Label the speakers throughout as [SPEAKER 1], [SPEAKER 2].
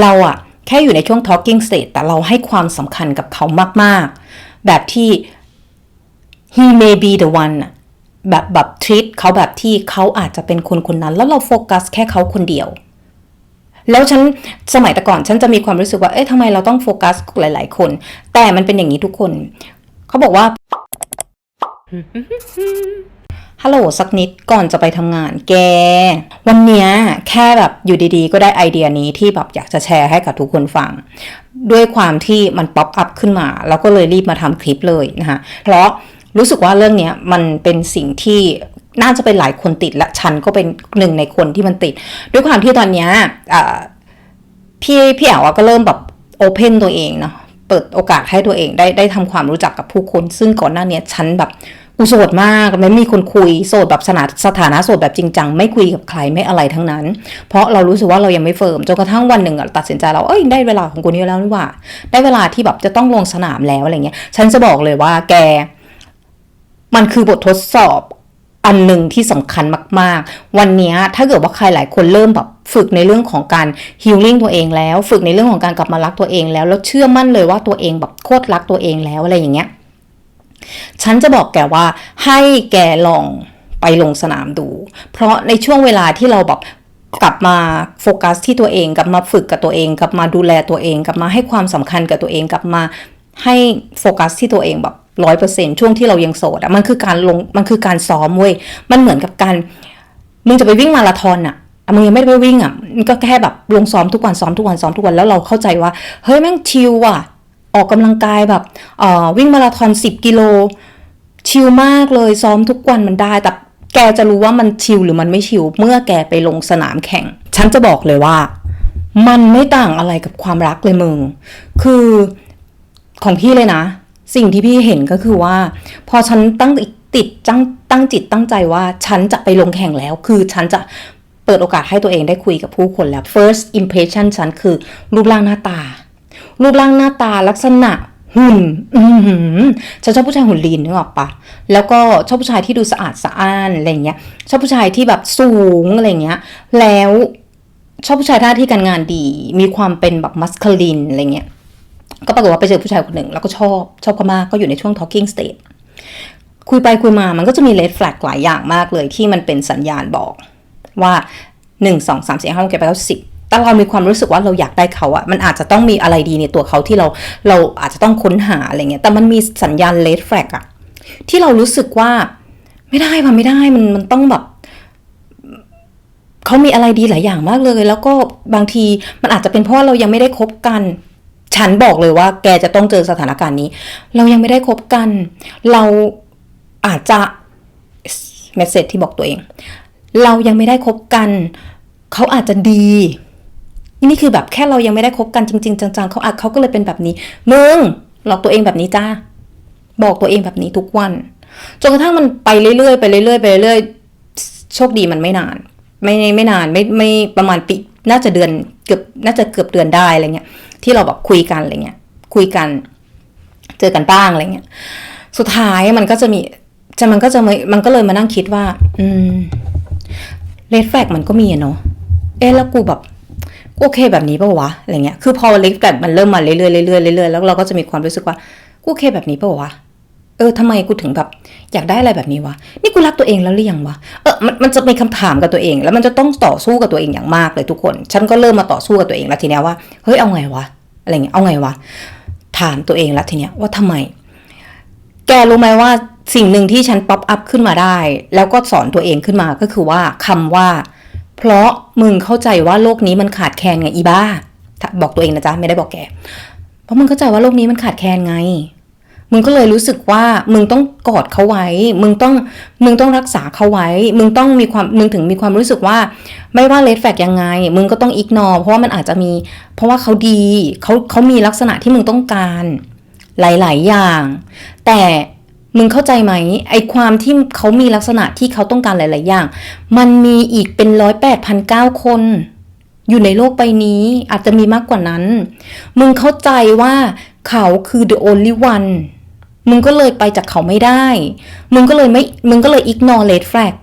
[SPEAKER 1] เราอะแค่อยู่ในช่วง talking stage แต่เราให้ความสำคัญกับเขามาก ๆ แบบที่ he may be the one แบบแบบ treat เขาแบบที่เขาอาจจะเป็นคนคนนั้น แล้วเราโฟกัสแค่เขาคนเดียว แล้วฉันสมัยแต่ก่อนฉันจะมีความรู้สึกว่า เอ๊ะทำไมเราต้องโฟกัสหลาย ๆ คน แต่มันเป็นอย่างนี้ทุกคน เขาบอกว่า ฮัลโหลสักนิดก่อนจะไปทำงานแก วันเนี้ยแค่แบบอยู่ดีๆ ก็ได้ไอเดียนี้ที่แบบอยากจะแชร์ให้กับทุกคนฟัง ด้วยความที่มันป๊อปอัพขึ้นมา แล้วก็เลยรีบมาทำคลิปเลยนะคะเพราะรู้สึกว่าเรื่องเนี้ยมันเป็นสิ่งที่น่าจะเป็นหลายคนติดและฉันก็เป็นหนึ่งในคนที่มันติด ด้วยความที่ตอนเนี้ยพี่พี่แอ๋วก็เริ่มแบบโอเพนตัวเองเนาะเปิดโอกาสให้ตัวเองได้ได้ทำความรู้จักกับผู้คน ซึ่งก่อนหน้านี้ฉันแบบ โสดมากไม่มีคนคุยโสดแบบสถานะสถานะโสดแบบจริงจังไม่คุยกับใครไม่อะไรทั้งนั้น เพราะเรารู้สึกว่าเรายังไม่เฟิร์มจนกระทั่งวันหนึ่งตัดสินใจเราเอ้ยได้เวลาของกูนี้แล้วนี่หว่า ได้เวลาที่แบบจะต้องลงสนามแล้วอะไรเงี้ย ฉันจะบอกเลยว่าแก มันคือบททดสอบอันหนึ่งที่สำคัญมาก ๆ วันนี้ถ้าเกิดว่าใครหลายคนเริ่มแบบฝึกในเรื่องของการฮิลลิ่งตัวเองแล้ว ฝึกในเรื่องของการกลับมารักตัวเองแล้วแล้วเชื่อมั่นเลยว่าตัวเองแบบโคตรรักตัวเองแล้วอะไรอย่างเงี้ย ฉันจะบอกแกว่าให้แกลองไปลงสนามดู เพราะในช่วงเวลาที่เราแบบกลับมาโฟกัสที่ตัวเองกลับมาฝึกกับตัวเอง กลับมาดูแลตัวเอง กลับมาให้ความสำคัญกับตัวเองกลับมาให้โฟกัสที่ตัวเองแบบร้อยเปอร์เซ็นช่วงที่เรายังโสดอะมันคือการลงมันคือการซ้อมเว้ยมันเหมือนกับการมึงจะไปวิ่งมาราธอนอะมึงยังไม่ได้ไปวิ่งอะมันก็แค่แบบลงซ้อมทุกวันซ้อมทุกวันซ้อมทุกวันแล้วเราเข้าใจว่าเฮ้ยแม่งชิลว่ะ ออกกำลังกายแบบวิ่งมาราธอน 10 กิโล ชิลมากเลยซ้อมทุกวันมันได้แต่แกจะรู้ว่ามันชิลหรือมันไม่ชิลเมื่อแกไปลงสนามแข่ง ฉันจะบอกเลยว่า มันไม่ต่างอะไรกับความรักเลยมึง คือของพี่เลยนะ สิ่งที่พี่เห็นก็คือว่า พอฉันตั้งติดตั้งตั้งจิตตั้งใจว่าฉันจะไปลงแข่งแล้ว คือฉันจะเปิดโอกาสให้ตัวเองได้คุยกับผู้คนแล้ว first impression ฉันคือรูปร่างหน้าตา รูปร่างหน้าตาลักษณะหุ่นอือหือฉันชอบผู้ชายหุ่นลีนนึกออกปะแล้วก็ชอบผู้ชายที่ดูสะอาดสะอ้านอะไรเงี้ย ชอบผู้ชายที่แบบสูงอะไรเงี้ย แล้วชอบผู้ชายท่าที่การงานดี มีความเป็นแบบมัสคลินอะไรเงี้ย ก็ปรากฏว่าไปเจอผู้ชายคนหนึ่งแล้วก็ชอบชอบเขามากก็อยู่ในช่วง talking stage คุยไปคุยมามันก็จะมี red flag หลายอย่างมากเลยที่มันเป็นสัญญาณบอกว่าหนึ่งสองสามสี่ห้าหกเจ็ดแปดเก้าสิบ แต่เรามีความรู้สึกว่าเราอยากได้เขาอะมันอาจจะต้องมีอะไรดีในตัวเขาที่เราเราอาจจะต้องค้นหาอะไรเงี้ย แต่มันมีสัญญาณ red flag อะที่เรารู้สึกว่าไม่ได้ว่ะไม่ได้มันมันต้องแบบเขามีอะไรดีหลายอย่างมากเลย แล้วก็บางทีมันอาจจะเป็นเพราะเรายังไม่ได้คบกัน ฉันบอกเลยว่า แกจะต้องเจอสถานการณ์นี้ เรายังไม่ได้คบกัน เราอาจจะเมสเซจที่บอกตัวเอง เรายังไม่ได้คบกัน เขาอาจจะดี นี่คือแบบแค่เรายังไม่ได้คบกันจริง ๆ จังๆเขาอาจเขาก็เลยเป็นแบบนี้ มึงหลอกตัวเองแบบนี้จ้าบอกตัวเองแบบนี้ทุกวันจนกระทั่งมันไปเรื่อยๆไปเรื่อยๆไปเรื่อยๆโชคดีมันไม่นาน ไม่ไม่นานไม่ไม่ประมาณปีน่าจะเดือนเกือบน่าจะเกือบเดือนได้อะไรเงี้ย ที่เราแบบคุยกันอะไรเงี้ย คุยกัน เจอกันบ้างอะไรเงี้ย สุดท้ายมันก็จะมีจะมันก็จะม่มันก็เลยมานั่งคิดว่า อืมเลดแฟกมันก็มีอะเนาะเอ๊ะแล้วกูแบบ โอเคแบบนี้ป่าวะอะไรเงี้ยคือพอเลดแฟกมันเริ่มมาเรื่อยๆเรื่อยๆเรื่อยๆแล้วเราก็จะมีความรู้สึกว่ากูโอเคแบบนี้ป่าวะเออทำไมกูถึงแบบ อยากได้อะไรแบบนี้วะ นี่กูรักตัวเองแล้วหรือยังวะ เออมันมันจะเป็นคำถามกับตัวเอง แล้วมันจะต้องต่อสู้กับตัวเองอย่างมากเลยทุกคน ฉันก็เริ่มมาต่อสู้กับตัวเองแล้วทีเนี้ยว่า เฮ้ยเอาไงวะ อะไรเงี้ย เอาไงวะ ถามตัวเองแล้วทีเนี้ยว่าทำไม แกรู้ไหมว่าสิ่งหนึ่งที่ฉันป๊อปอัพขึ้นมาได้ แล้วก็สอนตัวเองขึ้นมาก็คือว่าคำว่า เพราะมึงเข้าใจว่าโลกนี้มันขาดแคลนไงอีบ้า บอกตัวเองนะจ๊ะไม่ได้บอกแก เพราะมึงเข้าใจว่าโลกนี้มันขาดแคลนไง มึงก็เลยรู้สึกว่ามึงต้องกอดเขาไว้ มึงต้องมึงต้องรักษาเขาไว้ มึงต้องมีความมึงถึงมีความรู้สึกว่า ไม่ว่าเลดแฟกยังไง มึงก็ต้องอิกนอเพราะว่ามันอาจจะมี เพราะว่าเขาดีเขาเขามีลักษณะที่มึงต้องการ หลาย ๆ อย่าง แต่ มึงเข้าใจไหมไอความที่เขามีลักษณะที่เขาต้องการหลาย ๆ อย่าง มันมีอีกเป็นร้อยแปดพันเก้าคน อยู่ในโลกใบนี้อาจจะมีมากกว่านั้น มึงเข้าใจว่าเขาคือ the only one มึงก็เลยไปจากเขาไม่ได้ มึงก็เลยไม่ มึงก็เลย ignore red flag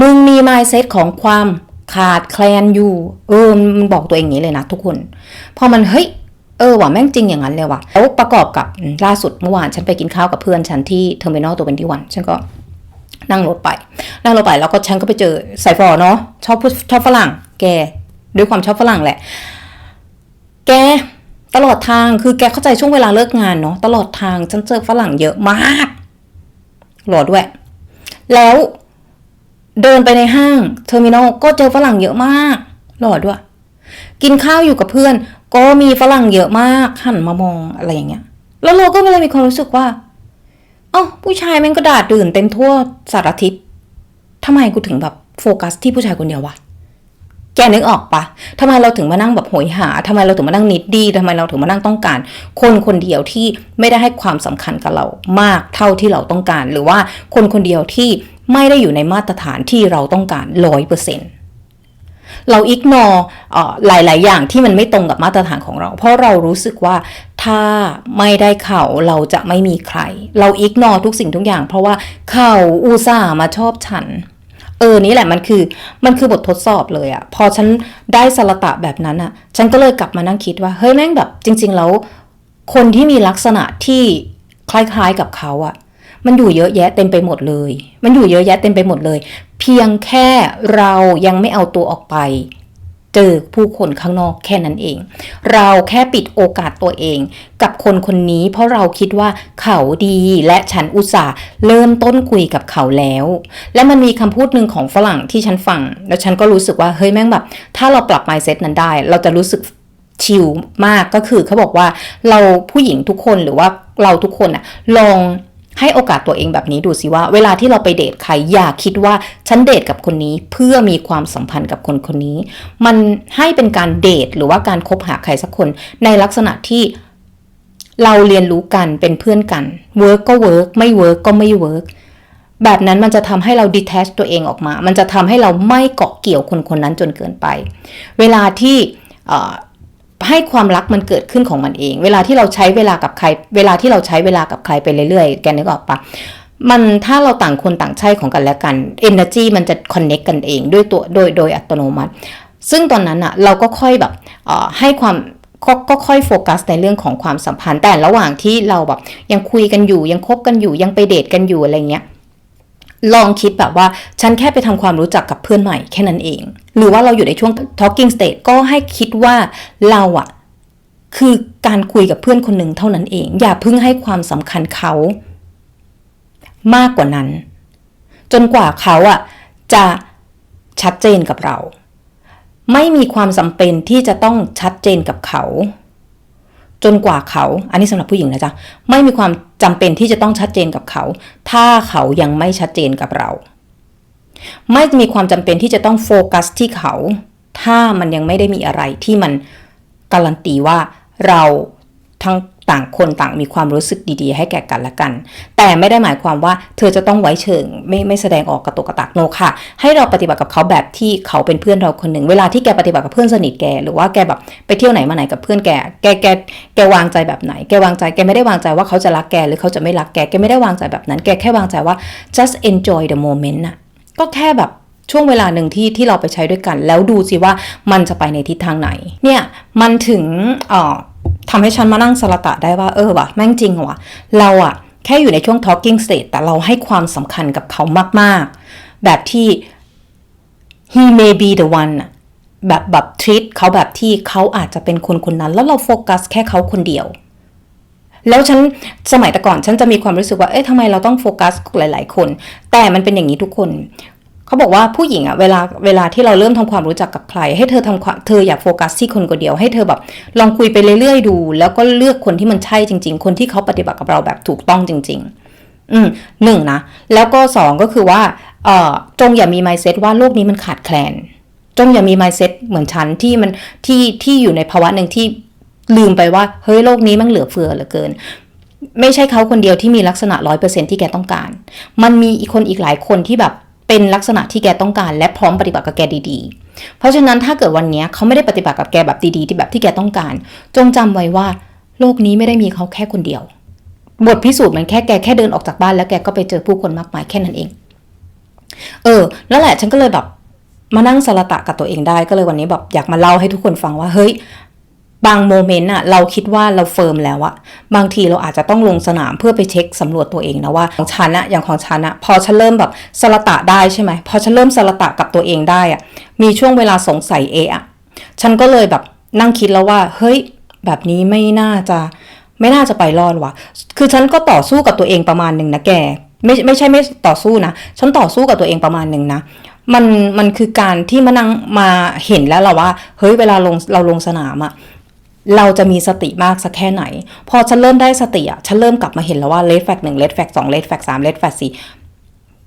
[SPEAKER 1] มึงมี mindset ของความขาดแคลนอยู่ เออมันบอกตัวเองอย่างนี้เลยนะทุกคน พอมันเฮ้ย ออว่ะแม่งจริงอย่างนั้นเลยว่ะแล้วประกอบกับล่าสุดเมื่อวานฉันไปกินข้าวกับเพื่อนฉันที่เทอร์มินอลตัวเป็นที่วันฉันก็นั่งรถไป นั่งรถไปแล้วก็ฉันก็ไปเจอสายฟอเนาะชอบชอบฝรั่ง แกด้วยความชอบฝรั่งแหละ แกตลอดทางคือแกเข้าใจช่วงเวลาเลิกงานเนาะตลอดทางฉันเจอฝรั่งเยอะมากหล่อด้วย แล้วเดินไปในห้างเทอร์มินอลก็เจอฝรั่งเยอะมากหล่อด้วย กินข้าวอยู่กับเพื่อน ก็มีฝรั่งเยอะมากหันมามองอะไรอย่างเงี้ย แล้วเราก็เลยมีความรู้สึกว่าเอ้าผู้ชายแม่งก็ด่าดื่นเต็มทั่วสารทิศทำไมกูถึงแบบโฟกัสที่ผู้ชายคนเดียววะแกนึกออกปะทำไมเราถึงมานั่งแบบโหยหาทำไมเราถึงมานั่งนิดดีทำไมเราถึงมานั่งต้องการ คนคนเดียวที่ไม่ได้ให้ความสำคัญกับเรามากเท่าที่เราต้องการ หรือว่าคนคนเดียวที่ไม่ได้อยู่ในมาตรฐานที่เราต้องการร้อยเปอร์เซ็นต์ เราอิกนอหลาย ๆ อย่างที่มันไม่ตรงกับมาตรฐานของเรา เพราะเรารู้สึกว่าถ้าไม่ได้เขาเราจะไม่มีใคร เราอิกนอทุกสิ่งทุกอย่าง เพราะว่าเขาอุตส่าห์มาชอบฉัน เออนี่แหละมันคือมันคือบททดสอบเลยอะพอฉันได้สละตะแบบนั้นอะฉันก็เลยกลับมานั่งคิดว่าเฮ้ยแม่งแบบจริง ๆ แล้วคนที่มีลักษณะที่คล้าย ๆ กับเขาอะ มันอยู่เยอะแยะเต็มไปหมดเลย มันอยู่เยอะแยะเต็มไปหมดเลย เพียงแค่เรายังไม่เอาตัวออกไป เจอผู้คนข้างนอกแค่นั้นเอง เราแค่ปิดโอกาสตัวเอง กับคนคนนี้เพราะเราคิดว่าเขาดีและฉันอุตส่าห์เริ่มต้นคุยกับเขาแล้ว และมันมีคำพูดหนึ่งของฝรั่งที่ฉันฟัง แล้วฉันก็รู้สึกว่าเฮ้ยแม่งแบบ ถ้าเราปรับ mindset นั้นได้ เราจะรู้สึกชิลมากก็คือเขาบอกว่าเราผู้หญิงทุกคนหรือว่าเราทุกคนอะลอง ให้โอกาสตัวเองแบบนี้ดูสิว่า เวลาที่เราไปเดทใครอย่าคิดว่าฉันเดทกับคนนี้เพื่อมีความสัมพันธ์กับคนคนนี้ มันให้เป็นการเดทหรือว่าการคบหาใครสักคนในลักษณะที่เราเรียนรู้กันเป็นเพื่อนกันเวิร์กก็เวิร์กไม่เวิร์กก็ไม่เวิร์กแบบนั้นมันจะทำให้เราดีแทชตัวเองออกมา มันจะทำให้เราไม่เกาะเกี่ยวคนคนนั้นจนเกินไป เวลาที่ ให้ความรักมันเกิดขึ้นของมันเอง เวลาที่เราใช้เวลากับใคร เวลาที่เราใช้เวลากับใครไปเรื่อยๆ แกนึกออกปะมันถ้าเราต่างคนต่างใช่ของกันและกัน energy มันจะคอนเน็กกันเองด้วยตัวโดยโดยอัตโนมัติ ซึ่งตอนนั้นอะเราก็ค่อยแบบอ่อให้ความก็ก็ค่อยโฟกัสในเรื่องของความสัมพันธ์แต่ระหว่างที่เราแบบยังคุยกันอยู่ยังคบกันอยู่ยังไปเดทกันอยู่อะไรเงี้ย ลองคิดแบบว่าฉันแค่ไปทำความรู้จักกับเพื่อนใหม่แค่นั้นเอง หรือว่าเราอยู่ในช่วง talking stage ก็ให้คิดว่าเราอะคือการคุยกับเพื่อนคนหนึ่งเท่านั้นเอง อย่าเพิ่งให้ความสำคัญเขามากกว่านั้น จนกว่าเขาอะจะชัดเจนกับเรา ไม่มีความจำเป็นที่จะต้องชัดเจนกับเขา จนกว่าเขา อันนี้สำหรับผู้หญิงนะจ๊ะ ไม่มีความจำเป็นที่จะต้องชัดเจนกับเขา ถ้าเขายังไม่ชัดเจนกับเรา ไม่มีความจำเป็นที่จะต้องโฟกัสที่เขา ถ้ามันยังไม่ได้มีอะไรที่มันการันตีว่าเราทั้ง ต่างคนต่างมีความรู้สึกดีๆ ให้แก่กันและกัน แต่ไม่ได้หมายความว่าเธอจะต้องไว้เชิง ไม่ไม่แสดงออกกระตุกกระตักโนค่ะ ให้เราปฏิบัติกับเขาแบบที่เขาเป็นเพื่อนเราคนหนึ่ง เวลาที่แกปฏิบัติกับเพื่อนสนิทแก หรือว่าแกแบบไปเที่ยวไหนมาไหนกับเพื่อนแก แกแกแกวางใจแบบไหน แกวางใจแกไม่ได้วางใจว่าเขาจะรักแกหรือเขาจะไม่รักแก แกไม่ได้วางใจแบบนั้น แกแค่วางใจว่า just enjoy the moment น่ะ ก็แค่แบบช่วงเวลาหนึ่งที่ที่เราไปใช้ด้วยกัน แล้วดูสิว่ามันจะไปในทิศทางไหน เนี่ยมันถึงอ่อ ทำให้ฉันมานั่งสละตะได้ว่าเออว่ะแม่งจริงว่ะ เราอะแค่อยู่ในช่วง talking stage แต่เราให้ความสำคัญกับเขามาก ๆ แบบที่ he may be the one อะแบบแบบ treat เขาแบบที่เขาอาจจะเป็นคนคนนั้น แล้วเราโฟกัสแค่เขาคนเดียว แล้วฉันสมัยแต่ก่อนฉันจะมีความรู้สึกว่า เอ๊ะทำไมเราต้องโฟกัสหลาย ๆ คน แต่มันเป็นอย่างนี้ทุกคน เขาบอกว่าผู้หญิงอะเวลาเวลาที่เราเริ่มทำความรู้จักกับใคร ให้เธอทำความเธออยากโฟกัสที่คนคนเดียวให้เธอแบบลองคุยไปเรื่อยๆดู แล้วก็เลือกคนที่มันใช่จริง ๆ คนที่เขาปฏิบัติกับเราแบบถูกต้องจริง ๆอืมหนึ่งนะ แล้วก็สองก็คือว่าเอ่อจงอย่ามี mindset ว่าโลกนี้มันขาดแคลน จงอย่ามี mindset เหมือนฉันที่มันที่ที่อยู่ในภาวะหนึ่งที่ลืมไปว่า เฮ้ยโลกนี้มันเหลือเฟือเหลือเกิน ไม่ใช่เขาคนเดียวที่มีลักษณะร้อยเปอร์เซ็นที่แกต้องการ มันมีอีกคนอีกหลายคนที่แบบ เป็นลักษณะที่แกต้องการ และพร้อมปฏิบัติกับแกดีๆ เพราะฉะนั้นถ้าเกิดวันนี้เขาไม่ได้ปฏิบัติกับแกแบบดีๆ ที่แบบที่แกต้องการ จงจำไว้ว่า โลกนี้ไม่ได้มีเขาแค่คนเดียว บทพิสูจน์มันแค่แกแค่เดินออกจากบ้านแล้วแกก็ไปเจอผู้คนมากมายแค่นั้นเอง เออ แล้วแหละฉันก็เลยแบบมานั่งสละตะกับตัวเองได้ก็เลยวันนี้แบบอยากมาเล่าให้ทุกคนฟังว่าเฮ้ย บางโมเมนต์อะเราคิดว่าเราเฟิร์มแล้วอะบางทีเราอาจจะต้องลงสนามเพื่อไปเช็คสำรวจตัวเองนะว่าของฉันอะอย่างของฉันอะพอฉันเริ่มแบบสละตะได้ใช่ไหมพอฉันเริ่มสละตะกับตัวเองได้อะมีช่วงเวลาสงสัยเอะอะฉันก็เลยแบบนั่งคิดแล้วว่า เฮ้ย แบบนี้ไม่น่าจะไม่น่าจะไปรอดว่ะ คือฉันก็ต่อสู้กับตัวเองประมาณหนึ่งนะแก ไม่ไม่ใช่ไม่ต่อสู้นะ ฉันต่อสู้กับตัวเองประมาณหนึ่งนะ มันมันคือการที่มานั่งมาเห็นแล้วแหละว่า เฮ้ยเวลาลงเราลงสนามอะ เราจะมีสติมากสักแค่ไหน พอฉันเริ่มได้สติอะ ฉันเริ่มกลับมาเห็นแล้วว่าเลดแฟกหนึ่งเลดแฟกสองเลดแฟกสามเลดแฟกสี่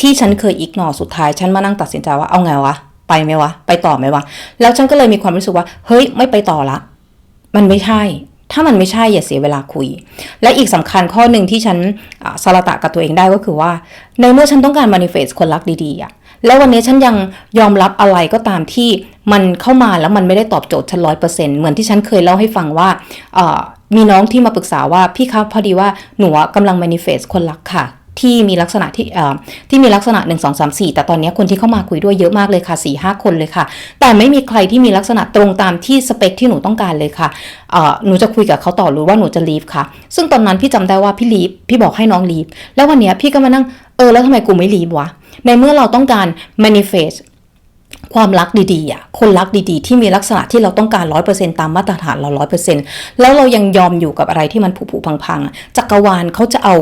[SPEAKER 1] ที่ฉันเคยอิกนอสุดท้าย ฉันมานั่งตัดสินใจว่าเอาไงวะ ไปไหมวะ ไปต่อไหมวะ แล้วฉันก็เลยมีความรู้สึกว่า เฮ้ย ไม่ไปต่อละ มันไม่ใช่ ถ้ามันไม่ใช่อย่าเสียเวลาคุย และอีกสำคัญข้อหนึ่งที่ฉันอ่าสละตะกับตัวเองได้ก็คือว่า ในเมื่อฉันต้องการ manifest คนรักดีๆอะ แล้ววันนี้ฉันยังยอมรับอะไรก็ตามที่มันเข้ามาแล้วมันไม่ได้ตอบโจทย์ฉันร้อยเปอร์เซ็นต์เหมือนที่ฉันเคยเล่าให้ฟังว่ามีน้องที่มาปรึกษาว่าพี่ครับพอดีว่าหนูอะกำลัง manifest คนรักค่ะที่มีลักษณะที่ที่มีลักษณะ 1 2 3 4 แต่ตอนนี้คนที่เข้ามาคุยด้วยเยอะมากเลยค่ะ4 5คนเลยค่ะ แต่ไม่มีใครที่มีลักษณะตรงตามที่สเปคที่หนูต้องการเลยค่ะหนูจะคุยกับเขาต่อหรือว่าหนูจะลีฟค่ะ ซึ่งตอนนั้นพี่จำได้ว่าพี่ลีฟพี่บอกให้น้องลีฟแล้ววันนี้พี่ก็มานั่งเออแล้วทำไมกูไม่ลีฟวะ ในเมื่อเราต้องการ manifest ความรักดีๆอะคนรักดีๆ ที่มีลักษณะที่เราต้องการร้อยเปอร์เซ็นตามมาตรฐานเราร้อยเปอร์เซ็นแล้วเรายังยอมอยู่กับอะไรที่มันผุๆพังๆจักรวาลเขาจะเอา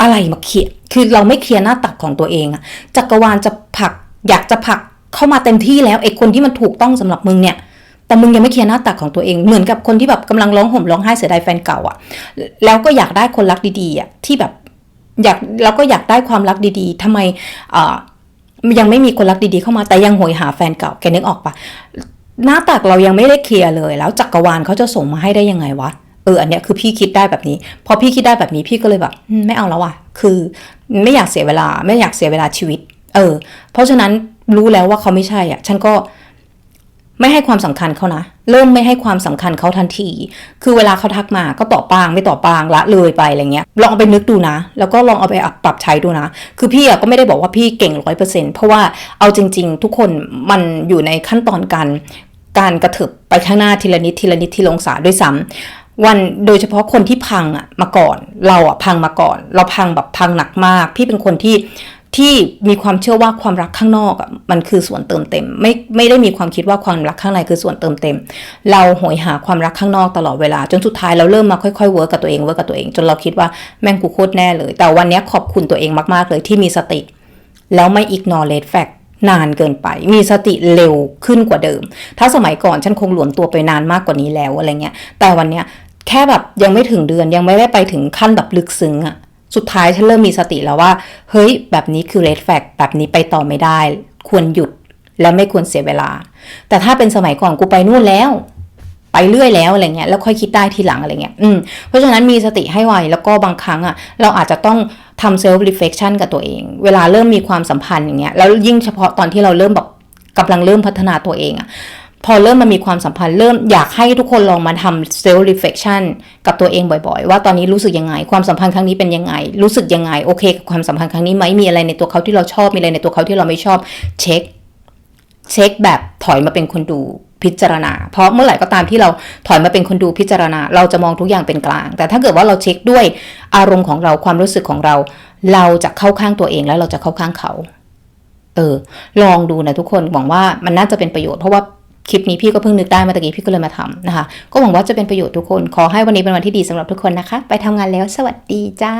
[SPEAKER 1] อะไรมาเคลียร์คือเราไม่เคลียร์หน้าตักของตัวเองอะจักรวาลจะผลัก อยากจะผลักเข้ามาเต็มที่แล้วไอ้คนที่มันถูกต้องสำหรับมึงเนี่ย แต่มึงยังไม่เคลียร์หน้าตักของตัวเอง เหมือนกับคนที่แบบกำลังร้องห่มร้องไห้เสียดายแฟนเก่าอะแล้วก็อยากได้คนรักดีๆอะที่แบบ อยากเราก็อยากได้ความรักดีๆทำไมยังไม่มีคนรักดีๆเข้ามาแต่ยังโหยหาแฟนเก่าแกนึกออกปะหน้าตักเรายังไม่ได้เคลียร์เลย แล้วจักรวาลเขาจะส่งมาให้ได้ยังไงวะเอออันเนี้ยคือพี่คิดได้แบบนี้ พอพี่คิดได้แบบนี้พี่ก็เลยแบบไม่เอาแล้วว่ะคือไม่อยากเสียเวลาไม่อยากเสียเวลาชีวิต เออ เพราะฉะนั้นรู้แล้วว่าเขาไม่ใช่อะ ฉันก็ ไม่ให้ความสำคัญเขานะ เริ่มไม่ให้ความสำคัญเขาทันที คือเวลาเขาทักมาก็ตอบปางไม่ตอบปางละเลยไปอะไรเงี้ย ลองไปนึกดูนะ แล้วก็ลองเอาไปปรับใช้ดูนะ คือพี่ก็ไม่ได้บอกว่าพี่เก่งร้อยเปอร์เซ็นต์เพราะว่าเอาจริง ๆ ทุกคนมันอยู่ในขั้นตอนการการกระเถิบไปข้างหน้าทีละนิดทีละนิดทีลงศาด้วยซ้ำวันโดยเฉพาะคนที่พังอะมาก่อน เราอะพังมาก่อน เราพังแบบพังหนักมาก พี่เป็นคนที่ ที่มีความเชื่อว่าความรักข้างนอกมันคือส่วนเติมเต็ม ไม่ไม่ได้มีความคิดว่าความรักข้างในคือส่วนเติมเต็ม เราโหยหาความรักข้างนอกตลอดเวลา จนสุดท้ายเราเริ่มมาค่อยๆเวิร์กกับตัวเองเวิร์กกับตัวเอง จนเราคิดว่าแม่งกูโคตรแน่เลย แต่วันนี้ขอบคุณตัวเองมากๆเลยที่มีสติ แล้วไม่ ignore red flag นานเกินไป มีสติเร็วขึ้นกว่าเดิม ถ้าสมัยก่อนฉันคงหลวมตัวไปนานมากกว่านี้แล้วอะไรเงี้ยแต่วันเนี้ยแค่แบบยังไม่ถึงเดือนยังไม่ได้ไปถึงขั้นแบบลึกซึ้งอะ สุดท้ายฉันเริ่มมีสติแล้วว่า เฮ้ย แบบนี้คือ red flag แบบนี้ไปต่อไม่ได้ ควรหยุดและไม่ควรเสียเวลา แต่ถ้าเป็นสมัยก่อนกูไปนู่นแล้ว ไปเรื่อยแล้วอะไรเงี้ยแล้วค่อยคิดได้ทีหลังอะไรเงี้ยอืมเพราะฉะนั้นมีสติให้ไวแล้วก็บางครั้งอะ เราอาจจะต้องทำ self reflection กับตัวเอง เวลาเริ่มมีความสัมพันธ์อย่างเงี้ยแล้วยิ่งเฉพาะตอนที่เราเริ่มแบบกำลังเริ่มพัฒนาตัวเองอะ พอเริ่มมามีความสัมพันธ์เริ่มอยากให้ทุกคนลองมาทำ self reflection กับตัวเองบ่อยๆ ว่าตอนนี้รู้สึกยังไง ความสัมพันธ์ครั้งนี้เป็นยังไง รู้สึกยังไง โอเคกับความสัมพันธ์ครั้งนี้ไหมมีอะไรในตัวเขาที่เราชอบมีอะไรในตัวเขาที่เราไม่ชอบเช็คเช็คแบบถอยมาเป็นคนดูพิจารณา เพราะเมื่อไหร่ก็ตามที่เราถอยมาเป็นคนดูพิจารณา เราจะมองทุกอย่างเป็นกลาง แต่ถ้าเกิดว่าเราเช็คด้วยอารมณ์ของเราความรู้สึกของเรา เราจะเข้าข้างตัวเองแล้วเราจะเข้าข้างเขา เออ ลองดูนะทุกคนหวังว่ามันน่าจะเป็นประโยชน์เพราะว่า คลิปนี้พี่ก็เพิ่งนึกได้เมาตะกี้พี่ก็เลยมาทำนะคะ ก็หวังว่าจะเป็นประโยชน์ทุกคน ขอให้วันนี้เป็นวันที่ดีสำหรับทุกคนนะคะ ไปทำงานแล้วสวัสดีจ้า